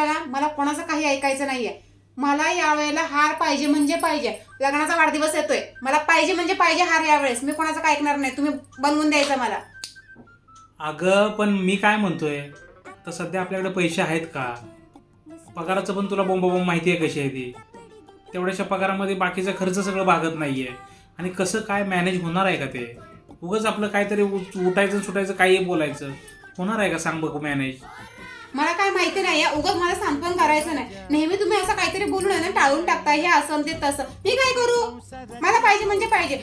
दिला ना मला कोणाचं काही ऐकायचं नाहीये. मला यावेळेला हार पाहिजे म्हणजे पाहिजे. लग्नाचा वाढदिवस येतोय. मला पाहिजे म्हणजे पाहिजे हार यावेळेस. मी कोणाचं काय ऐकणार नाही. तुम्ही बनवून द्यायचं मला. अगं पण मी काय म्हणतोय? तर सध्या आपल्याकडे पैसे आहेत का? पगाराचं पण तुला बोंब माहिती आहे कशी आहे ती. तेवढ्याशा पगारामध्ये बाकीचा खर्च सगळं भागत नाहीये. आणि कसं काय मॅनेज होणार आहे का ते? उगच आपलं काहीतरी उठ- उठायचं सुटायचं काही बोलायचं. होणार आहे का सांग बघू मॅनेज मला काय माहिती नाही उगाच मला सांत्वन करायचं नाही. नेहमी तुम्ही असं काहीतरी बोलून आहे ना टाळून टाकता हे असं ते तसं. मी काय करू? मला पाहिजे म्हणजे पाहिजे.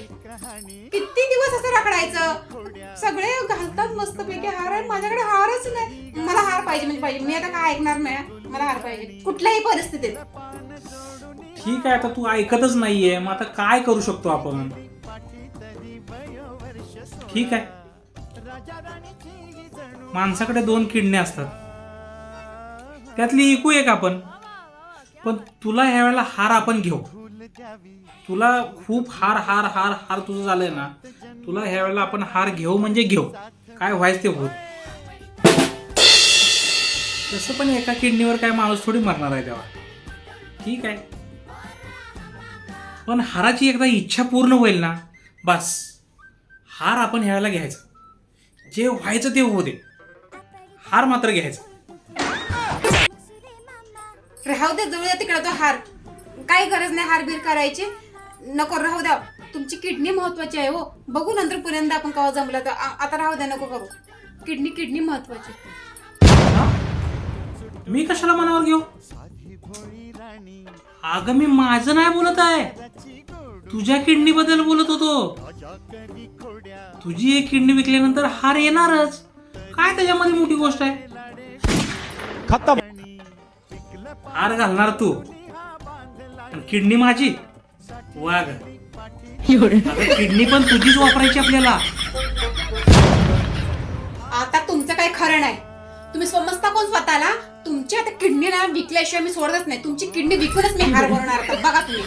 किती दिवस असं रखडायचं? सगळे घालतात मस्तपैकी हार आहे माझ्याकडे हारच नाही. मला हार पाहिजे म्हणजे पाहिजे. मी आता काय ऐकणार नाही मला हार पाहिजे. कुठल्याही परिस्थितीत. ठीक आहे आता तू ऐकतच नाहीये. मग आता काय करू शकतो आपण? ठीक आहे. माणसाकडे दोन किडण्या असतात. त्यातली ऐकू एक आपण. पण तुला ह्या वेळेला हार आपण घेऊ. तुला खूप हार हार हार हार तुझं झालंय ना तुला ह्या वेळेला आपण हार घेऊ म्हणजे घेऊ. काय व्हायचं ते होत तसं पण एका किडनीवर काय माणूस थोडी मरणार आहे तेव्हा. ठीक आहे. पण हाराची एकदा इच्छा पूर्ण होईल ना बस. हार आपण ह्यावेळेला घ्यायचा. जे व्हायचं ते होऊ दे. हार मात्र घ्यायचा. राहू दे जवळ तिकडे तो हार. काही गरज नाही हार बीर करायची. नको राहू द्या. तुमची किडनी महत्वाची आहे हो. बघू नंतर पुण्यांदा आपण केव्हा जमलं तर. आता राहू द्या नको करू. किडनी किडनी महत्वाची? मी कशाला मनावर घेऊ? अगं मी माझं नाही बोलत आहे. तुझ्या किडनी बद्दल बोलत होतो. तुझी एक किडनी विकल्यानंतर हार येणारच. काय त्याच्यामध्ये मोठी गोष्ट आहे? खत्म. हार घालणार तू? किडनी माझी? वाघ. किडनी पण तुझीच वापरायची आपल्याला. आता तुमचं काही खरं नाही. तुम्ही समजता कोण स्वतःला? तुमची आता किडनी ना विकल्याशिवाय मी सोडतच नाही. तुमची किडनी विकूनच मी हार आता बघा तुम्ही.